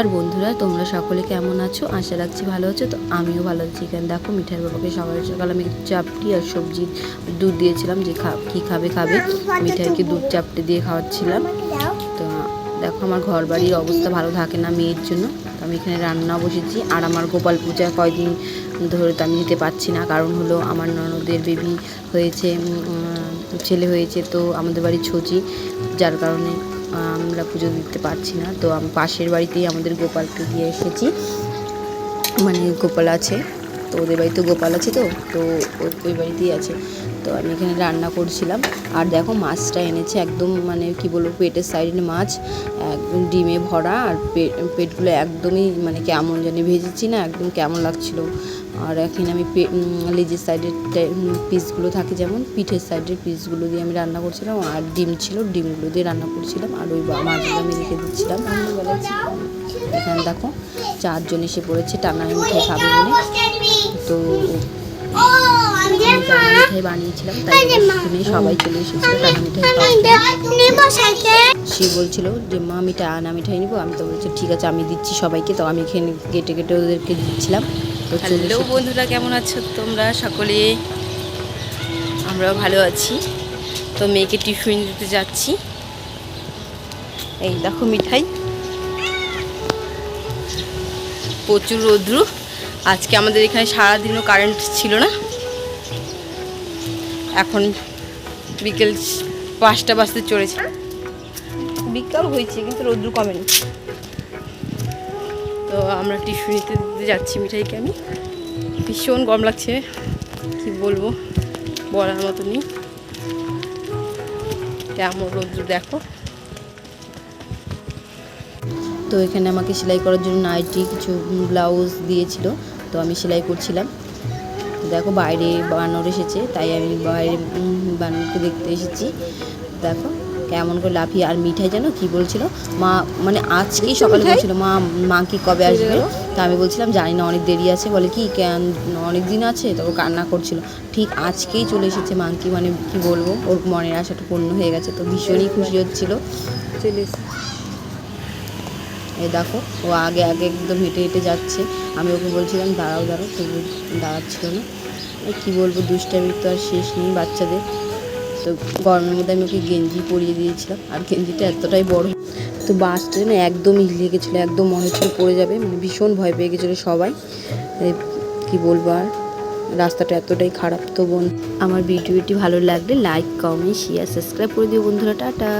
আর বন্ধুরা, তোমরা সকলে কেমন আছো? আশা রাখছি ভালো আছো। তো আমিও ভালো আছি। এখানে দেখো মিঠাই বাবাকে সকাল সকাল আমি চাপটি আর সবজি, দুধ দিয়েছিলাম, যে খা কী খাবে খাবে। মিঠাইকে দুধ চাপটি দিয়ে খাওয়াচ্ছিলাম। তো দেখো আমার ঘর বাড়ির অবস্থা ভালো থাকে না মেয়ের জন্য। তো আমি এখানে রান্না বসেছি। আর আমার গোপাল পূজা কয়দিন ধরে তো আমি দিতে পারছি না। কারণ হলো আমার ননদের বেবি হয়েছে ছেলে হয়েছে, তো আমাদের বাড়ির ছচি। যার কারণে আমরা পুজো দিতে পারছি না। তো আমি পাশের বাড়িতেই আমাদের গোপালকে দিয়ে এসেছি। মানে গোপাল আছে, তো ওদের বাড়িতে গোপাল আছে তো তো ওই বাড়িতেই আছে। তো আমি এখানে রান্না করছিলাম। আর দেখো মাছটা এনেছে একদম মানে কি বলব পেটের সাইডে মাছ একদম ডিমে ভরা আর পেটগুলো একদমই মানে কেমন জানি ভেজেছি না একদম কেমন লাগছিল। আর এখানে আমি লেজের সাইডের পিসগুলো থাকে যেমন পিঠের সাইডের পিসগুলো দিয়ে আমি রান্না করছিলাম আর ডিম ছিল ডিমগুলো দিয়ে রান্না করছিলাম আর ওই মাছগুলো আমি রেখে দিচ্ছিলাম। এখানে দেখো চারজন এসে পড়েছে টানা মিঠাই খাবে বলে। তো আমি মিঠাই বানিয়েছিলাম তাই শুনে সবাই চলে এসেছিল টানা মিঠাই সে বলছিল যে মা আমি টানা মিঠাই নিবো। আমি তো বলছি ঠিক আছে আমি দিচ্ছি সবাইকে। তো আমি এখানে কেটে কেটে ওদেরকে দিচ্ছিলাম। হ্যালো বন্ধুরা কেমন আছো তোমরা? সকলে আমরাও ভালো আছি। তো মেয়েকে টিফিন দিতে যাচ্ছি। এই দেখো মিঠাই। প্রচুর রৌদ্র। আজকে আমাদের এখানে সারাদিনও কারেন্ট ছিল না। এখন বিকেল পাঁচটা বাজতে চলেছে। বিকাল হয়েছে কিন্তু রৌদ্র কমেনি। তো আমরা টিফিন নিতে দিতে যাচ্ছি মিঠাইকে আমি। ভীষণ গরম লাগছে কি বলব বলার মতো নেই। কেমন রোদ্র দেখো। তো এখানে আমাকে সেলাই করার জন্য নাইটি কিছু ব্লাউজ দিয়েছিল তো আমি সেলাই করছিলাম। দেখো বাইরে বানর এসেছে তাই আমি বাইরে বানরকে দেখতে এসেছি। দেখো কেমন করে লাফিয়ে আর মিঠাই যেন কি বলছিল? মা মানে আজকেই সকালে বলছিল মা মা কি কবে আসবে? তা আমি বলছিলাম জানি না অনেক দেরি আছে। বলে কি কেন? অনেক দিন আছে? তো কান্না করছিল। ঠিক আজকেই চলে এসেছে মাংকি মানে কি বলব ওর মনের আশাটা পূর্ণ হয়ে গেছে তো ভীষণই খুশি হচ্ছিল। চলে এই দেখো, ও আগে আগে একদম হেঁটে হেঁটে যাচ্ছে। আমি ওকে বলছিলাম, দাঁড়াও দাঁড়াও তবু দাঁড়াচ্ছিল না। কী বলব দুষ্টামির তো আর শেষ নেই বাচ্চাদের। তো গরমের মধ্যে আমি ওকে গেঞ্জি পরিয়ে দিয়েছিলাম, আর গেঞ্জিটা এতটাই বড়। তো বাসটা না একদমই হিলে গেছিল, একদম মনে হচ্ছিল পড়ে যাবে মানে ভীষণ ভয় পেয়ে গেছিল সবাই। কী বলব আর, রাস্তাটা এতটাই খারাপ তো বোন আমার ভিডিওটি ভালো লাগলে লাইক, কমেন্ট শেয়ার সাবস্ক্রাইব করে দিও বন্ধুরা, টাটা।